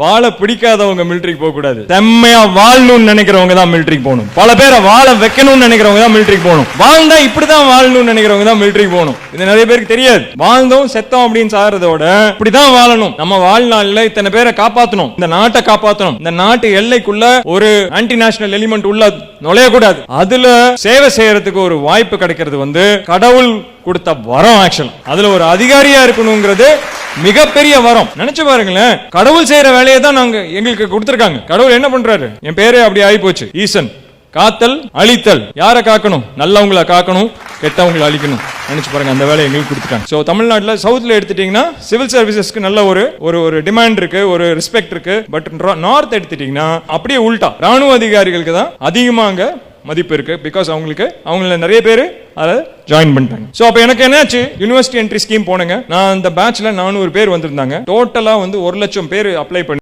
வாழ பிடிக்காதவங்க மிலிட்ரிக்கு போக கூடாது செம்மையா வாழணும்னு நினைக்கிறவங்க தான் மிலிட்ரிக்கு போகணும். பல பேரை வாழ வைக்கணும்னு நினைக்கிறவங்க தான் மிலிட்ரிக்கு போகணும். வாழ்ந்தா இப்படிதான் வாழணும்னு நினைக்கிறவங்க தான் மிலிட்ரிக்கு போகணும். இது நிறைய பேருக்கு தெரியாது. வாழ்ந்தோம் செத்தோம் அப்படின்னு சாகிறதோட இப்படிதான் வாழணும். நம்ம வாழ்நாள்ல இத்தனை பேரை காப்பாத்தணும். இந்த நாட்டை காப்பாத்தணும். இந்த நாட்டு எல்லைக்குள்ள ஒரு ஆன்டி நேஷனல் எலிமெண்ட் உள்ள நுழையக்கூடாது. அதுல சேவை செய்யறதுக்கு ஒரு வாய்ப்பு கிடைக்கிறது வந்து கடவுள் கொடுத்த வரம் ஆக்சுவல் அதுல ஒரு அதிகாரியா இருக்கணுங்கிறது மிகப்பெரிய வரம். நினைச்சு பாருங்களேன். கடவுள் செய்யற வேலையை தான் நாங்க எங்களுக்கு கொடுத்திருக்காங்க. கடவுள் என்ன பண்றாரு? என் பேரே அப்படி ஆகி போச்சு ஈசன். காத்தல் அழித்தல். யாரை காக்கணும்? நல்லவங்கள காக்கணும் கெட்டவங்களை அழிக்கணும். நினைச்சு பாருங்க அந்த வேலையை எங்களுக்கு கொடுத்துட்டாங்க. ஸோ தமிழ்நாட்டில் சவுத்தில் எடுத்துட்டீங்கன்னா சிவில் சர்வீசஸ்க்கு நல்ல ஒரு ஒரு ஒரு டிமாண்ட் இருக்கு ஒரு ரெஸ்பெக்ட் இருக்கு. பட் நார்த் எடுத்துட்டீங்கன்னா அப்படியே உல்டா. ராணுவ அதிகாரிகளுக்கு தான் அதிகமாக மதிப்பு இருக்கு. பிகாஸ் அவங்களுக்கு அவங்கள நிறைய பேர் அதை ஜாயின் பண்ணிட்டாங்க. ஸோ அப்போ எனக்கு என்னாச்சு? யூனிவர்சிட்டி என்ட்ரி ஸ்கீம் போனேங்க. நான் அந்த பேட்ச்ல நானூறு பேர் வந்திருந்தாங்க. டோட்டலாக வந்து ஒரு லட்சம் பேர் அப்ளை பண்ணி